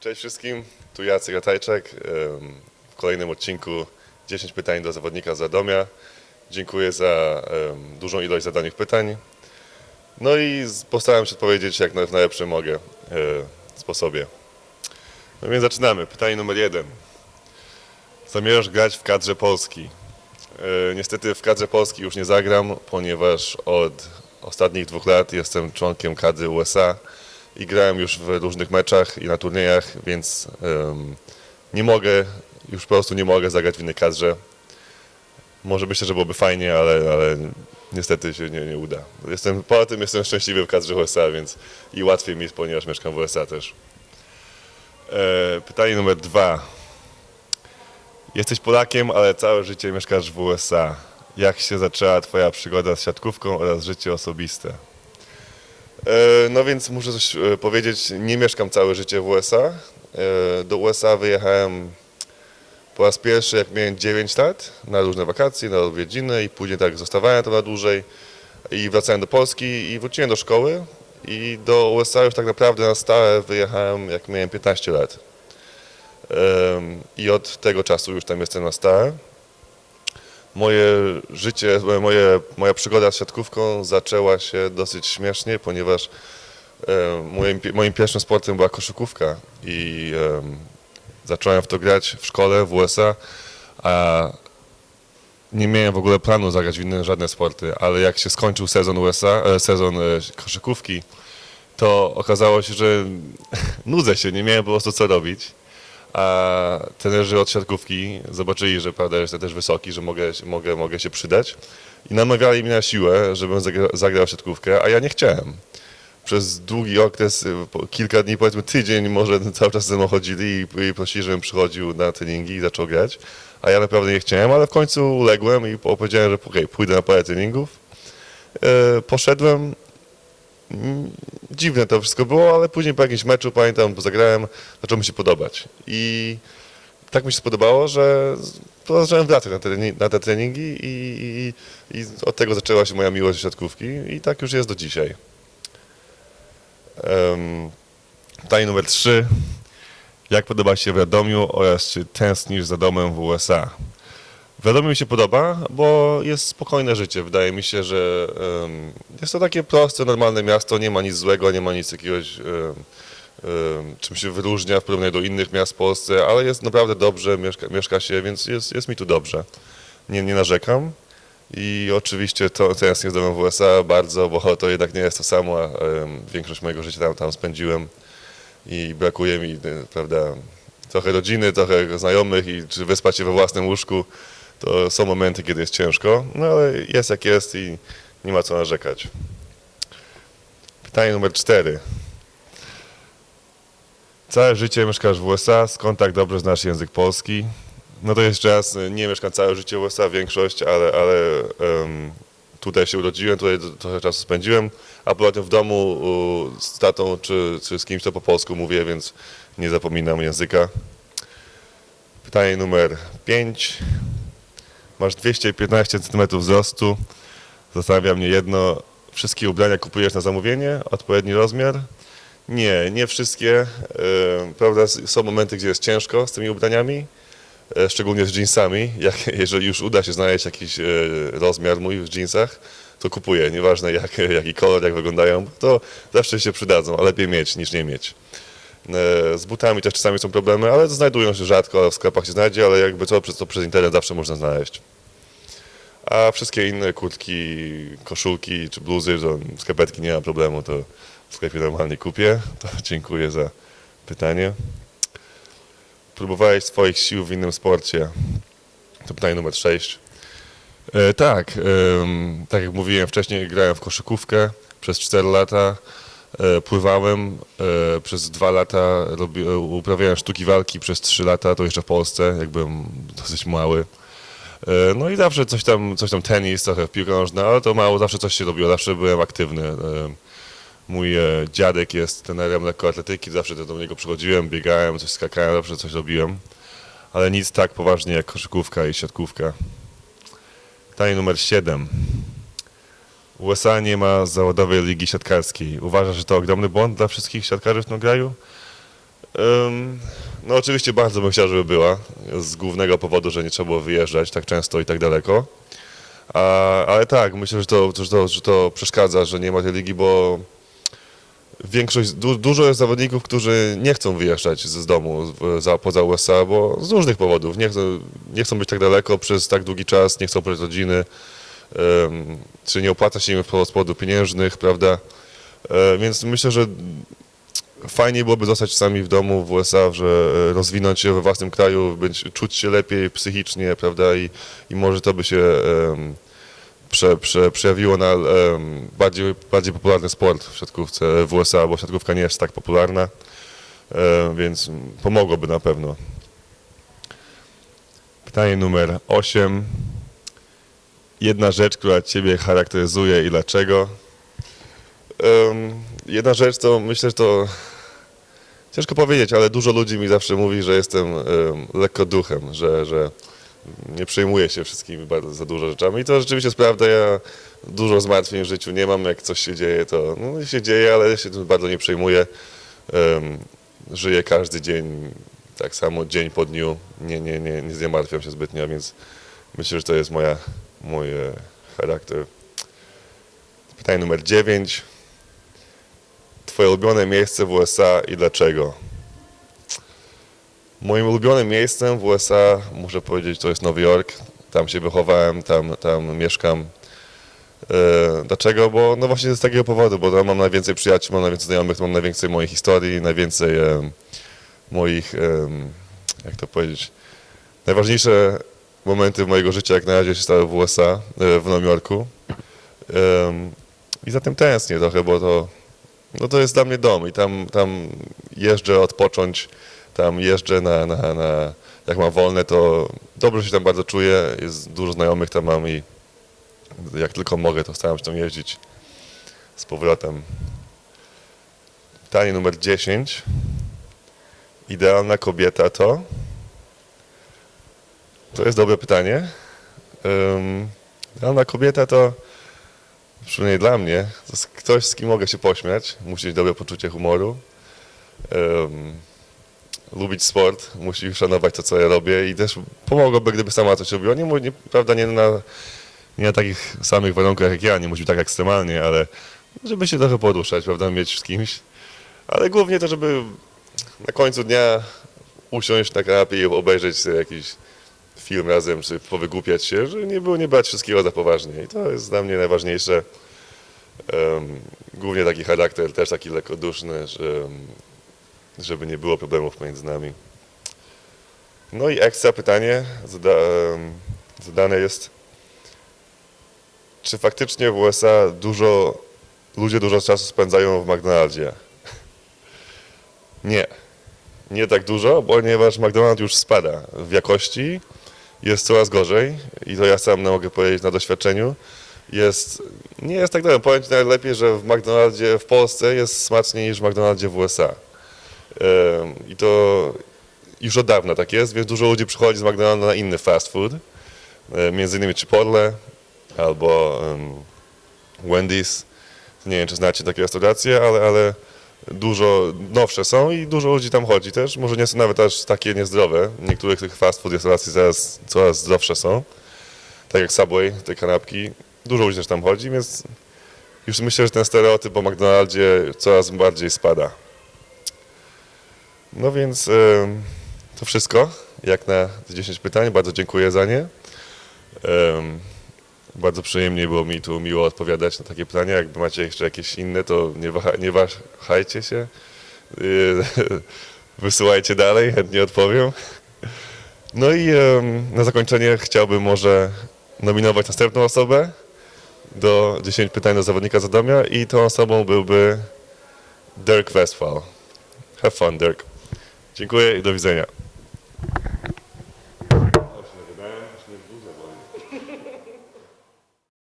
Cześć wszystkim, tu Jacek Ratajczak. W kolejnym odcinku 10 pytań do zawodnika z Radomia. Dziękuję za dużą ilość zadanych pytań. No i postaram się odpowiedzieć jak w najlepszym mogę e, sposobie. No więc zaczynamy. Pytanie numer jeden. Zamierzasz grać w kadrze Polski? E, Niestety w kadrze Polski już nie zagram, ponieważ od ostatnich dwóch lat jestem członkiem kadry USA i grałem już w różnych meczach i na turniejach, więc em, nie mogę, już po prostu nie mogę zagrać w innej kadrze. Może myślę, że byłoby fajnie, ale, ale niestety się nie, nie uda. Jestem, poza tym jestem szczęśliwy w kadrze USA, więc i łatwiej mi jest, ponieważ mieszkam w USA też. E, pytanie numer dwa. Jesteś Polakiem, ale całe życie mieszkasz w USA. Jak się zaczęła Twoja przygoda z siatkówką oraz życie osobiste? E, No więc muszę coś e, powiedzieć. Nie mieszkam całe życie w USA. E, Do USA wyjechałem po raz pierwszy, jak miałem 9 lat, na różne wakacje, na odwiedziny i później tak zostawałem tam na dłużej i wracałem do Polski i wróciłem do szkoły i do USA już tak naprawdę na stałe wyjechałem, jak miałem 15 lat. I od tego czasu już tam jestem na stałe. Moje życie, moje, moja przygoda z siatkówką zaczęła się dosyć śmiesznie, ponieważ e, moim, moim pierwszym sportem była koszykówka i em, zacząłem w to grać w szkole w USA, a nie miałem w ogóle planu zagrać w inne żadne sporty, ale jak się skończył sezon USA, e, sezon e, koszykówki, to okazało się, że nudzę się, nie miałem po prostu co robić. A trenerzy od siatkówki zobaczyli, że prawda, jestem też wysoki, że mogę, mogę, mogę się przydać i namawiali mnie na siłę, żebym zagra, zagrał siatkówkę, a ja nie chciałem. Przez długi okres, y, kilka dni, powiedzmy tydzień, może cały czas ze mną chodzili i, prosili, żebym przychodził na treningi i zaczął grać, a ja naprawdę nie chciałem, ale w końcu uległem i powiedziałem, że okej, pójdę na parę treningów. E, poszedłem, dziwne to wszystko było, ale później po jakimś meczu, pamiętam, bo zagrałem, zaczęło mi się podobać. I tak mi się spodobało, że to zacząłem wracać na te, na te treningi i, i, i od tego zaczęła się moja miłość do siatkówki i tak już jest do dzisiaj. Um, pytanie numer trzy. Jak podoba się w Radomiu oraz czy tęsknisz za domem w USA? W Radomiu mi się podoba, bo jest spokojne życie. Wydaje mi się, że em, jest to takie proste, normalne miasto, nie ma nic złego, nie ma nic jakiegoś, em, em, czym się wyróżnia w porównaniu do innych miast w Polsce, ale jest naprawdę dobrze, mieszka, mieszka się, więc jest, jest mi tu dobrze. Nie, nie narzekam. I oczywiście to tęsknię z w USA bardzo, bo to jednak nie jest to samo, em, większość mojego życia tam, tam spędziłem i brakuje mi, e, prawda, trochę rodziny, trochę znajomych i czy wyspać się we własnym łóżku. To są momenty, kiedy jest ciężko, no ale jest jak jest i nie ma co narzekać. Pytanie numer cztery. Całe życie mieszkasz w USA, skąd tak dobrze znasz język polski? No to jeszcze raz, nie mieszkam całe życie w USA, większość, ale, ale em, tutaj się urodziłem, tutaj trochę czasu spędziłem, a poza tym w domu u, z tatą czy, czy z kimś to po polsku mówię, więc nie zapominam języka. Pytanie numer 5. Masz 215 cm wzrostu. Zastanawia mnie jedno. Wszystkie ubrania kupujesz na zamówienie? Odpowiedni rozmiar? Nie, nie wszystkie. E, Prawda, są momenty, gdzie jest ciężko z tymi ubraniami, e, szczególnie z jeansami. Jak, jeżeli już uda się znaleźć jakiś e, rozmiar mój w jeansach, to kupuję. Nieważne jak, jaki kolor, jak wyglądają, to zawsze się przydadzą, a lepiej mieć niż nie mieć. E, Z butami też czasami są problemy, ale znajdują się rzadko, w sklepach się znajdzie, ale jakby co, przez, to przez internet zawsze można znaleźć. A wszystkie inne kurtki, koszulki czy bluzy, skarpetki nie ma problemu, to w sklepie normalnie kupię. To dziękuję za pytanie. Próbowałeś swoich sił w innym sporcie? To pytanie numer 6. E, tak, em, tak jak mówiłem wcześniej, grałem w koszykówkę przez 4 lata. E, pływałem e, przez dwa lata, e, uprawiałem sztuki walki przez trzy lata, to jeszcze w Polsce, jak byłem dosyć mały. No i zawsze coś tam, coś tam tenis, trochę piłka nożna, ale to mało, zawsze coś się robiło, zawsze byłem aktywny. Mój dziadek jest trenerem lekkoatletyki, zawsze do niego przychodziłem, biegałem, coś skakałem, zawsze coś robiłem. Ale nic tak poważnie jak koszykówka i siatkówka. Pytanie numer 7. USA nie ma zawodowej ligi siatkarskiej. Uważasz, że to ogromny błąd dla wszystkich siatkarzy w tym kraju? Ym, no oczywiście bardzo bym chciał, żeby była, z głównego powodu, że nie trzeba było wyjeżdżać tak często i tak daleko. A, ale tak, myślę, że to, że, to, że to przeszkadza, że nie ma tej ligi, bo większość, du, dużo jest zawodników, którzy nie chcą wyjeżdżać z, domu za, poza USA, bo z różnych powodów. Nie chcą, nie chcą być tak daleko przez tak długi czas, nie chcą prowadzić rodziny, czy nie opłaca się im powodów pieniężnych, prawda? E, więc myślę, że fajnie byłoby zostać sami w domu w USA, że e, rozwinąć się we własnym kraju, być, czuć się lepiej psychicznie, prawda, i, i może to by się em, prze, prze, przejawiło na em, bardziej, bardziej popularny sport w siatkówce w USA, bo siatkówka nie jest tak popularna, e, więc pomogłoby na pewno. Pytanie numer 8. Jedna rzecz, która Ciebie charakteryzuje i dlaczego? Em, jedna rzecz to myślę, że to ciężko powiedzieć, ale dużo ludzi mi zawsze mówi, że jestem em, lekko duchem, że, że nie przejmuję się wszystkimi bardzo za dużo rzeczami i to rzeczywiście jest prawda. Ja dużo zmartwień w życiu nie mam, jak coś się dzieje, to no, się dzieje, ale się tym bardzo nie przejmuję. Em, żyję każdy dzień tak samo, dzień po dniu, nie, nie, nie, nie zmartwiam się zbytnio, więc myślę, że to jest moja, mój charakter. Pytanie numer 9. Twoje ulubione miejsce w USA i dlaczego? Moim ulubionym miejscem w USA, muszę powiedzieć, to jest Nowy Jork. Tam się wychowałem, tam, tam mieszkam. E, dlaczego? Bo no właśnie z takiego powodu, bo tam mam najwięcej przyjaciół, mam najwięcej znajomych, mam najwięcej mojej historii, najwięcej moich, jak to powiedzieć, najważniejsze momenty mojego życia jak na razie się stały w USA, e, w Nowym Jorku. I za tym tęsknię trochę, bo to, no to jest dla mnie dom i tam, tam jeżdżę odpocząć, tam jeżdżę na, na, na, jak mam wolne, to dobrze się tam bardzo czuję, jest dużo znajomych tam mam i jak tylko mogę, to staram się tam jeździć z powrotem. Pytanie numer 10. Idealna kobieta to? To jest dobre pytanie. Um, idealna kobieta to, przynajmniej dla mnie, to ktoś, z kim mogę się pośmiać, musi mieć dobre poczucie humoru, um, lubić sport, musi szanować to, co ja robię i też pomogłoby, gdyby sama coś robiła. Nie, nie, prawda, nie na, nie na takich samych warunkach jak ja, nie musi być tak ekstremalnie, ale żeby się trochę poruszać, prawda, mieć z kimś. Ale głównie to, żeby na końcu dnia usiąść na kanapie i obejrzeć sobie jakiś film razem, czy powygłupiać się, że nie było nie brać wszystkiego za poważnie. I to jest dla mnie najważniejsze. Głównie taki charakter, też taki lekkoduszny, że, żeby nie było problemów między nami. No i ekstra pytanie zada, zadane jest, czy faktycznie w USA dużo, ludzie dużo czasu spędzają w McDonaldzie? Nie. Nie tak dużo, ponieważ McDonald's już spada w jakości, jest coraz gorzej i to ja sam mogę powiedzieć na doświadczeniu. Jest, nie jest tak dobrze. Powiem Ci najlepiej, że w McDonaldzie w Polsce jest smaczniej niż w McDonaldzie w USA. I to już od dawna tak jest, więc dużo ludzi przychodzi z McDonalda na inny fast food, między innymi Chipotle albo Wendy's. Nie wiem, czy znacie takie restauracje, ale, ale dużo nowsze są i dużo ludzi tam chodzi też. Może nie są nawet aż takie niezdrowe. Niektórych tych fast food restauracji zaraz coraz zdrowsze są. Tak jak Subway, te kanapki. Dużo ludzi też tam chodzi, więc już myślę, że ten stereotyp o McDonaldzie coraz bardziej spada. No więc to wszystko, jak na te 10 pytań. Bardzo dziękuję za nie. Bardzo przyjemnie było mi tu miło odpowiadać na takie pytania. Jakby macie jeszcze jakieś inne, to nie, waha, nie wahajcie się. Yy, Wysyłajcie dalej, chętnie odpowiem. No i na zakończenie chciałbym może nominować następną osobę do 10 pytań do zawodnika Zadomia i tą osobą byłby Dirk Westphal. Have fun, Dirk. Dziękuję i do widzenia.